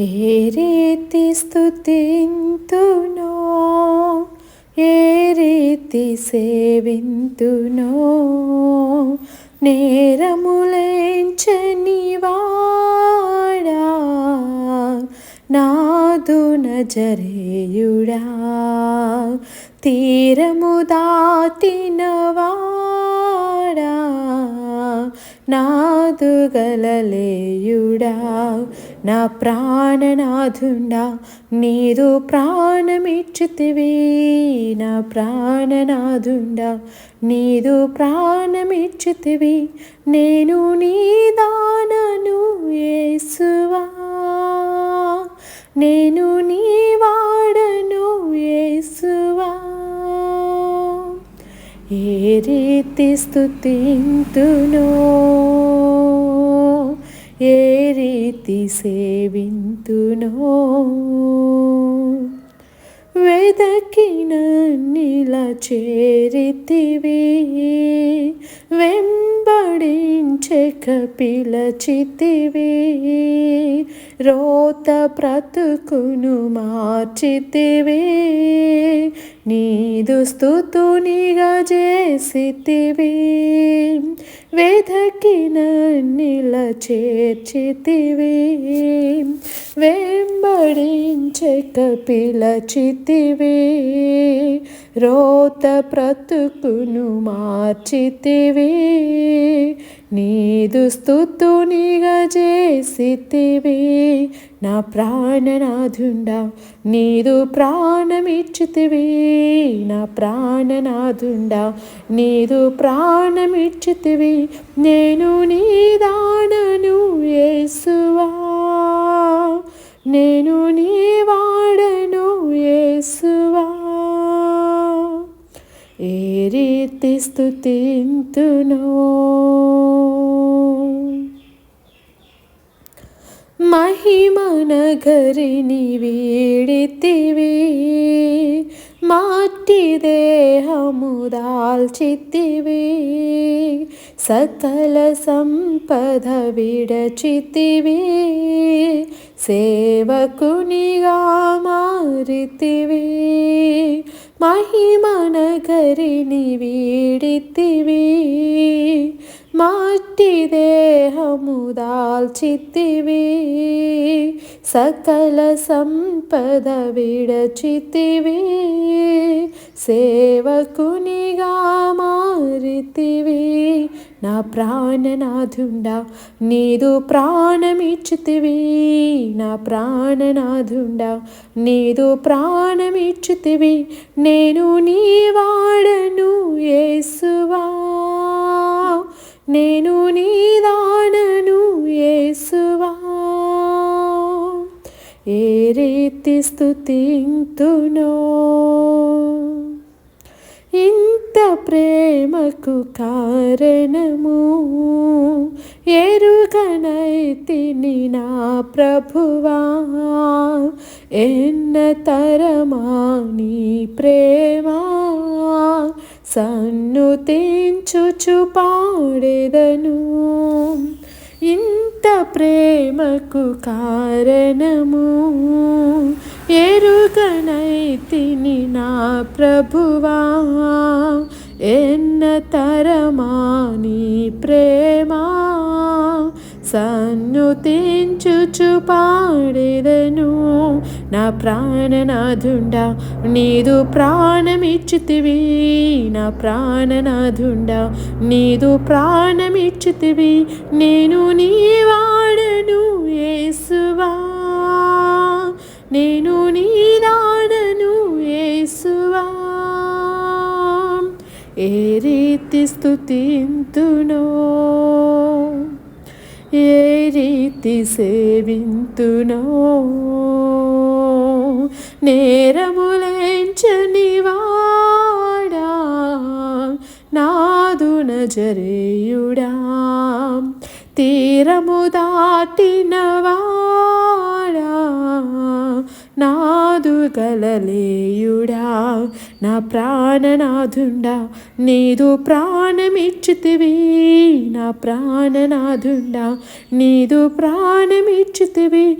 ఏ రీతి స్థుతింతునో ఏ రీతి సేవింతునో నేరములేంచని వాడా నాదు నజరేయుడా తీరము దాటినవాడా నాదు గలలేయుడా నా ప్రాణనాథుండా నీదు ప్రాణమిచ్చితివి. నా ప్రాణనాథుండా నీదు ప్రాణమిచ్చితివి. నేను నీ దానను యేసువా నేను నీ వాడను యేసువా ఏ రీతి స్థుతింతునో ఏ రీతి సేవింతునో వెదకిన నీల చేరితివి వెంబడించక పిలచితివి రోత బ్రతుకును మార్చితివి నీదు స్థుతునిగా చేసితివి వెదకిన నీల చేర్చితివి వెంబడించక పిలచితివి రోత బ్రతుకును మార్చితివి నీదు స్థుతునిగా చేసితివి. నా ప్రాణనాథుండా నీదు ప్రాణమిచ్చితివి. నా ప్రాణనాథుండా నీదు ప్రాణమిచ్చితివి. నేను నీ దానను యేసువా నేను నీ వాడను యేసువా ఏ రీతి స్థుతింతునో మహిమ నగరిని వీడితివి మాటి దేహము దాల్చితివి సకల సంపద విడచితివి సేవకునిగా మారితివి మహిమ నగరిని వీడితివి మట్టి దేహము దాల్చితివి సకల సంపద విడచితివి సేవకునిగా మారితివి. నా ప్రాణనాథుండా నీదు ప్రాణమిచ్చుతివి. నా ప్రాణనాథుండా నీదు ప్రాణమిచ్చుతివి. నేను నీ వాడను యేసువా. నేను నీదానను యేసువా. ఏ రీతి స్థుతింతునో ఇంత ప్రేమకు కారణము ఎరుగనైతిని నా ప్రభువా. ఎన్న తరమా నీ ప్రేమా. సన్ను తెంచుచు పాడెదను. ఇంత ప్రేమకు కారణము. ఎరుగనైతిని నా ప్రభువా. ఎన్న తరమాని ప్రేమా. సన్ను తెంచుచు పాడెదను. నా ప్రాణనాథుండా నీదు ప్రాణమిచ్చుతివి. నా ప్రాణనాథుండా నీదు ప్రాణమిచ్చుతివి. నేను నీ వాడను యేసువా. నేను నీ దానను యేసువా. ఏ రీతి స్థుతింతునో ఏ రీతి సేవింతునో. నేరములేంచని వాడా నాదు నజరేయుడా తీరము దాటినవాడా నాదు గలలేయుడా నా ప్రాణనాథుండా నీదు ప్రాణమిచ్చితివి నా ప్రాణనాథుండా నీదు ప్రాణమిచ్చితివి